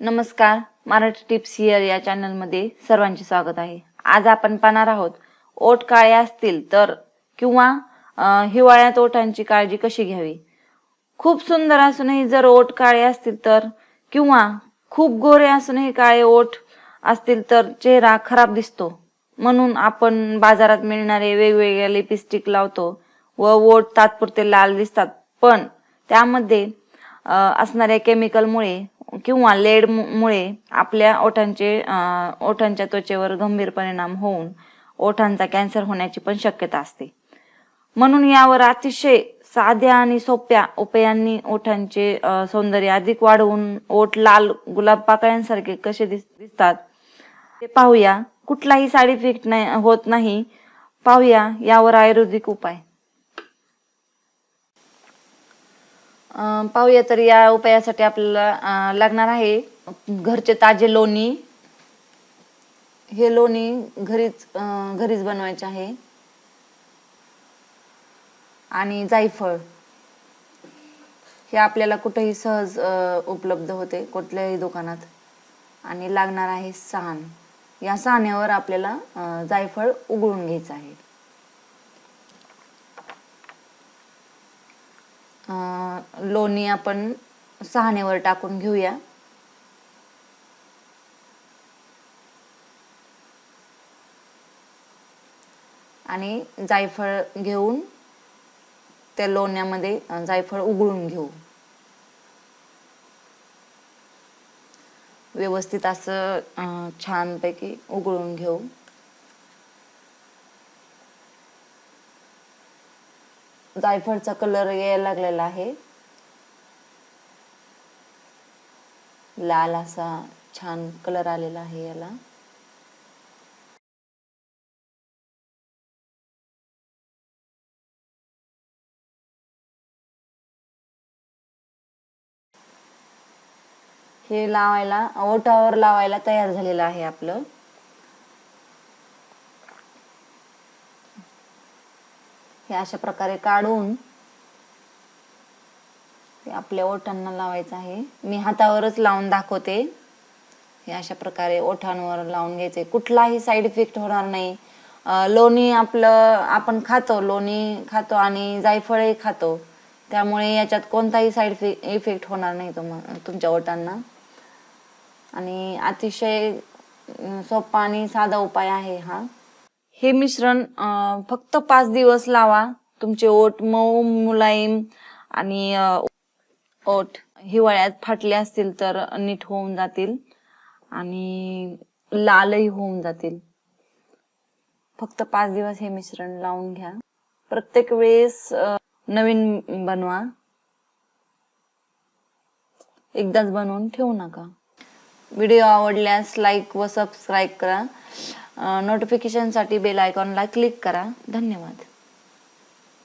नमस्कार Marathi tips here या चॅनलमध्ये सर्वांचे स्वागत आहे. आज आपण पाहणार आहोत ओठ काळे असतील तर किंवा हिवाळ्यात ओठांची काळजी कशी घ्यावी? खूप सुंदर असूनही जर ओठ काळे असतील तर किंवा खूप गोरे असूनही काळे ओठ असतील तर चेहरा खराब दिसतो. म्हणून आपण बाजारात मिळणारे वेगवेगळे लिपस्टिक लावतो व ओठ तात्पुरते लाल दिसतात. पण त्यामध्ये असणाऱ्या केमिकलमुळे किंवा लेड मुळे आपल्या ओठांचे ओठांच्या त्वचेवर गंभीर परिणाम होऊन ओठांचा कॅन्सर होण्याची पण शक्यता असते. म्हणून यावर अतिशय साध्या आणि सोप्या उपायांनी ओठांचे सौंदर्य अधिक वाढवून ओठ लाल गुलाब पाकळ्यांसारखे कसे दिस- दिसतात ते पाहूया. कुठलाही साईड इफेक्ट नाही होत नाही. पाहूया यावर आयुर्वेदिक उपाय. अं, पाहूया तर या उपायासाठी आपल्याला अं, लागणार आहे घरचे ताजे लोणी. हे लोणी घरीच अं, घरीच बनवायचे आहे. आणि जायफळ. हे आपल्याला कुठेही सहज अं, उपलब्ध होते कुठल्याही दुकानात. आणि लागणार आहे साण या साण्यावर आपल्याला अं, जायफळ उघडून घ्यायचं आहे. अं, लोणी आपण सहाण्यावर टाकून घेऊया. आणि जायफळ घेऊन त्या लोण्यामध्ये जायफळ उघळून घेऊ. व्यवस्थित असं छानपैकी उघळून घेऊ. जायफळचा कलर यायला लागलेला आहे. लाल असा छान कलर आलेला आहे याला. हे लावायला ओटावर लावायला तयार झालेलं आहे आपलं. हे अशा प्रकारे काढून आपल्या ओठांना लावायचं आहे. मी हातावरच लावून दाखवते. हे अशा प्रकारे ओठांवर लावून घ्यायचे. कुठलाही साईड इफेक्ट होणार नाही. लोणी आपलं आपण खातो. लोणी खातो आणि जायफळही खातो. त्यामुळे याच्यात कोणताही साईड इफेक्ट होणार नाही तुम तुमच्या ओठांना. आणि अतिशय सोपा आणि साधा उपाय आहे हा. हे मिश्रण फक्त पाच दिवस लावा. तुमचे ओठ मऊ मुलायम आणि ओठ हिवाळ्यात फाटले असतील तर नीट होऊन जातील आणि लालही होऊन जातील. फक्त पाच दिवस हे मिश्रण लावून घ्या. प्रत्येक वेळेस नवीन बनवा. एकदाच बनवून ठेवू नका. व्हिडिओ आवडल्यास लाईक व सबस्क्राईब करा. नोटिफिकेशनसाठी बेल आयकॉनला क्लिक करा. धन्यवाद.